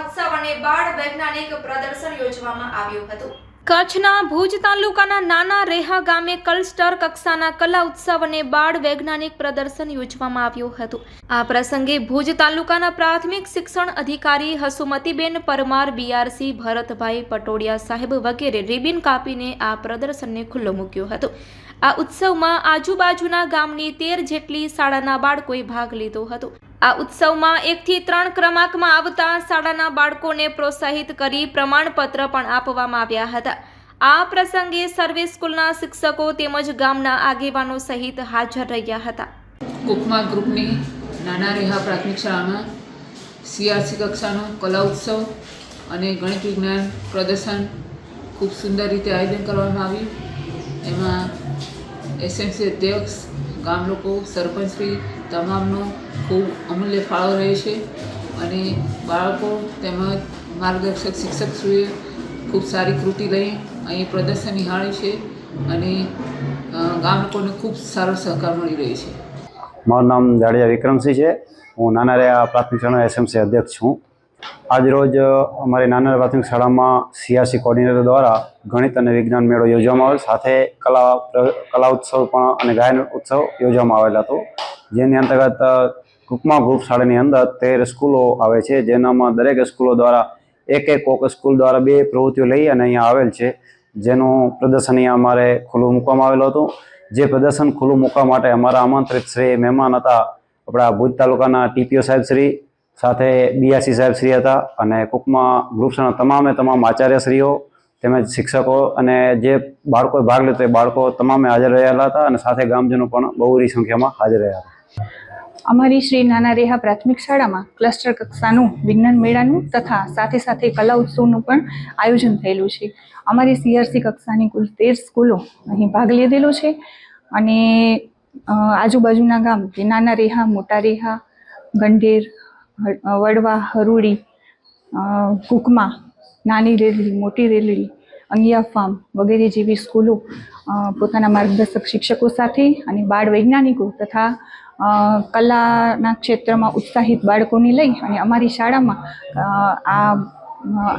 મહોત્સવ અને બાળ વૈજ્ઞાનિક પ્રદર્શન યોજવામાં આવ્યું હતું. કચ્છના ભુજ તાલુકાના નાના રેહા ગામે કલસ્ટર કક્ષાના કલા ઉત્સવ અને બાળ વૈજ્ઞાનિક પ્રદર્શન યોજવામાં આવ્યું હતું. આ પ્રસંગે ભુજ તાલુકાના પ્રાથમિક શિક્ષણ અધિકારી હસુમતીબેન પરમાર બીઆરસી ભરતભાઈ પટોડિયા સાહેબ વગેરે રિબિન કાપીને આ પ્રદર્શનને ખુલ્લો મૂક્યો હતો. આ ઉત્સવમાં આજુબાજુના ગામની તેર જેટલી શાળાના બાળકોએ ભાગ લીધો હતો. આ ઉત્સવમાં એકથી ત્રણ ક્રમાંકમાં આવતા શાળાના બાળકોને પ્રોત્સાહિત કરી પ્રમાણપત્ર પણ આપવામાં આવ્યા હતા. આ પ્રસંગે સર્વે સ્કૂલના શિક્ષકો તેમજ ગામના આગેવાનો સહિત હાજર રહ્યા હતા. કુકમા ગ્રુપની નાના રેહા પ્રાથમિક શાળામાં સીઆરસી કક્ષાનો કલા ઉત્સવ અને ગણિત વિજ્ઞાન પ્રદર્શન ખૂબ સુંદર રીતે આયોજન કરવામાં આવ્યું. એમાં એસએમસી અધ્યક્ષ, ગામ લોકો, સરપંચશ્રી તમામનો ખૂબ અમૂલ્ય ફાળો રહે છે અને બાળકો તેમજ માર્ગદર્શક શિક્ષકશ્રીએ ખૂબ સારી કૃતિ લઈ અહીં પ્રદર્શન નિહાળ્યું છે અને ગામકોને ખૂબ સારો સહકાર મળી રહ્યો છે. મારું નામ જાડેજા વિક્રમસિંહ છે. હું નાના રહ્યા પ્રાથમિક શાળા એસએમસી અધ્યક્ષ છું. આજરોજ અમારી નાના પ્રાથમિક શાળામાં સીઆરસી કોર્ડિનેટર દ્વારા ગણિત અને વિજ્ઞાન મેળો યોજવામાં આવેલ. સાથે કલા કલા ઉત્સવ પણ અને ગાયન ઉત્સવ યોજવામાં આવેલ હતો. જેની અંતર્ગત અ, ગ્રુપ શાળાની અંદર તેર સ્કૂલો આવે છે. જેનામાં દરેક સ્કૂલો દ્વારા એક એક કોક સ્કૂલ દ્વારા બે પ્રવૃત્તિઓ લઈ અને અહીંયા આવેલ છે. જેનું પ્રદર્શન અહીંયા અમારે ખુલ્લું મૂકવામાં આવેલું હતું. જે પ્રદર્શન ખુલ્લું મૂકવા માટે અમારા આમંત્રિત શ્રી મહેમાન હતા આપણા ભુજ તાલુકાના ટીપીઓ સાહેબ શ્રી સાથે બીઆરસી સાહેબ શ્રી હતા અને કુકમા ગ્રુપ્સના તમામે તમામ આચાર્યશ્રીઓ તેમજ શિક્ષકો અને જે બાળકોએ ભાગ લીધો એ બાળકો તમામે હાજર રહેલા હતા અને સાથે ગામજનો પણ બહુરી સંખ્યામાં હાજર રહ્યા હતા. અમારી શ્રી નાના રેહા પ્રાથમિક શાળામાં ક્લસ્ટર કક્ષાનું વિજ્ઞાન મેળાનું તથા સાથે સાથે કલા ઉત્સવનું પણ આયોજન થયેલું છે. અમારી સીઆરસી કક્ષાની કુલ તેર સ્કૂલો અહીં ભાગ લીધેલો છે અને આજુબાજુના ગામ જે નાના રેહા, મોટા રેહા ગંઢેર વડવા હરુડી કુકમા, નાની રેલડી, મોટી રેલડી અંગિયા ફાર્મ વગેરે જેવી સ્કૂલો પોતાના માર્ગદર્શક શિક્ષકો સાથે અને બાળ વૈજ્ઞાનિકો તથા કલાના ક્ષેત્રમાં ઉત્સાહિત બાળકોને લઈ અને અમારી શાળામાં આ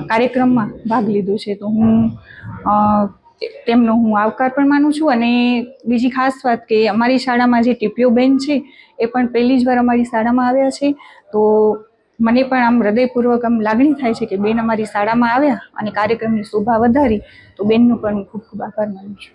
કાર્યક્રમમાં ભાગ લીધો છે. તો હું તેમનો હું આવકાર પણ માનું છું અને બીજી ખાસ વાત કે અમારી શાળામાં જે ટીપીઓ બેન છે, એ પણ પહેલી જ વાર અમારી શાળામાં આવ્યા છે. તો મને પણ આમ હૃદયપૂર્વક આમ લાગણી થાય છે કે બેન અમારી શાળામાં આવ્યા અને કાર્યક્રમની શોભા વધારી, તો બેનનું પણ હું ખૂબ ખૂબ આભાર માનું છું.